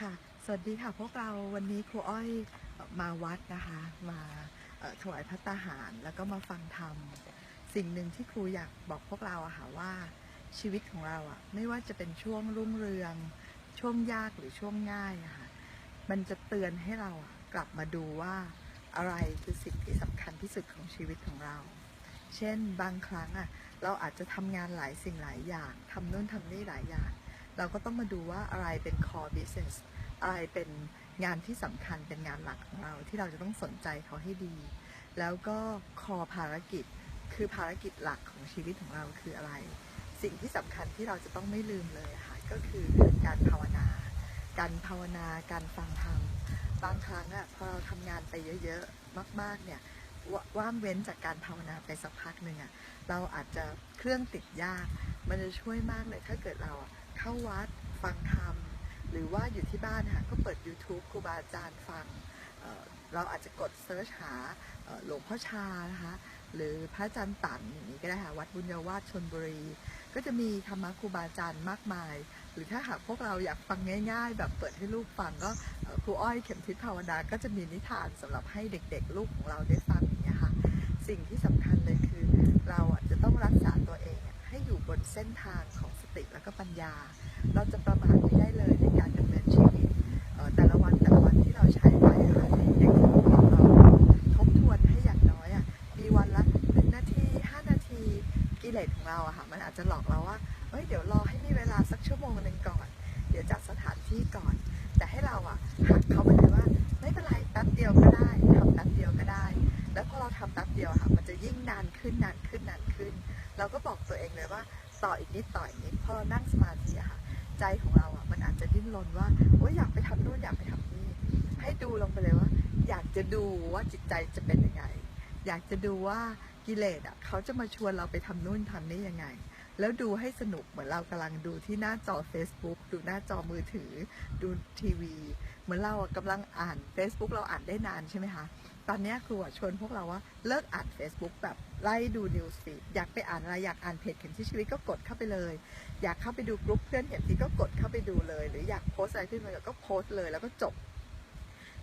ค่ะ สวัสดีค่ะพวกเราวันนี้ครูอ้อยมาวัดนะคะ มาถวายพระตาหารแล้วก็มาฟังธรรม สิ่งหนึ่งที่ครูอยากบอกพวกเราอะค่ะว่าชีวิตของเราอะไม่ว่าจะเป็นช่วงรุ่งเรือง ช่วงยากหรือช่วงง่ายอะค่ะมันจะเตือนให้เราอะกลับมาดูว่าอะไรคือสิ่งที่สำคัญที่สุดของชีวิตของเรา เช่นบางครั้งอะเราอาจจะทำงานหลายสิ่งหลายอย่างทำนู่นทำนี่หลายอย่าง เราก็ต้องมาดูว่าอะไรเป็น core business อะไรเป็นงานที่สำคัญเป็นงานหลักของเราที่เราจะต้องสนใจเขาให้ดี แล้วก็ core ภารกิจ คือภารกิจหลักของชีวิตของเราคืออะไร สิ่งที่สำคัญที่เราจะต้องไม่ลืมเลยค่ะก็คือการภาวนา การภาวนาการฟังธรรมบางครั้งอะพอเราทำงานไปเยอะๆมาก ๆเนี่ยวว่างเว้นจากการภาวนาไปสักพักหนึ่งอะเราอาจจะเครื่องติดยาก มันจะช่วยมากเลยถ้าเกิดเราอะ เข้าวัดฟังธรรม หรือว่าอยู่ที่บ้านค่ะก็เปิด YouTube ครูบาอาจารย์ฟังเเราอาจจะกดเซิร์ชหาหลวงพ่อชานะคะหรือพระอาจารย์ตันอย่างนี้ก็ได้ค่ะวัดบุญญาวาสชนบุรี ก็จะมีธรรมะครูบาอาจารย์มากมาย หรือถ้าหากพวกเราอยากฟังง่าย ๆ แบบเปิดให้ลูกฟังก็ครูอ้อยเข็มทิศภาวนาก็จะมีนิทานสำหรับให้เด็กๆ ลูกของเราได้ฟังอย่างนี้ค่ะสิ่งที่สำคัญเลยคือ เราจะต้องรักษาตัวเองให้อยู่บนเส้นทางของ ติแล้วก็ปัญญา เราจะประมาทไม่ได้เลยในการดำเนินชีวิตแต่ละวันแต่ละวันที่เราใช้ไปอะค่ะอย่างที่ครูบอกเราทบทวนให้อย่างน้อยอะมีวันละหนึ่งนาทีห้านาทีกิเลสของเราอะค่ะมันอาจจะหลอกเราว่าเอ้ยเดี๋ยวรอให้มีเวลาสักชั่วโมงหนึ่งก่อน เดี๋ยวจัดสถานที่ก่อน แต่ให้เราอะหักเขาไปเลยว่าไม่เป็นไรแป๊บเดียวก็ได้ทำแป๊บเดียวก็ได้ แล้วพอเราทำแป๊บเดียวอะค่ะมันจะยิ่งนานขึ้นนานขึ้นนานขึ้น เราก็บอกตัวเองเลยว่า ต่ออีกนิดต่ออีกนิดพอเรานั่งสมาธิอะค่ะ ใจของเราอะมันอาจจะดิ้นรนว่าโอ้ยอยากไปทำนู่นอยากไปทำนี่ให้ดูลงไปเลยว่า อยากจะดูว่าจิตใจจะเป็นยังไง อยากจะดูว่ากิเลสอะเขาจะมาชวนเราไปทำนู่นทำนี่ยังไง แล้วดูให้สนุกเหมือนเรากำลังดูที่หน้าจอ Facebook ดูหน้าจอมือถือ ดูทีวี เหมือนเราอะกำลังอ่าน Facebook เราอ่านได้นานใช่ไหมคะ ตอนนี้ครูอชวนพวกเราว่าเลิกอ่าน Facebook แบบไล่ดูนิวส์ฟีดอยากไปอ่านอะไรอยากอ่านเพจเข็มที่ชีวิตก็กดเข้าไปเลย อยากเข้าไปดูกรุ๊ปเพื่อนเห็นที่ก็กดเข้าไปดูเลย หรืออยากโพสอะไรขึ้นมาก็โพสเลยแล้วก็จบ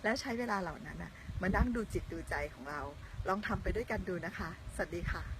แล้วใช้เวลาเหล่านั้นน่ะมานั่งดูจิตดูใจของเรา ลองทำไปด้วยกันดูนะคะ สวัสดีค่ะ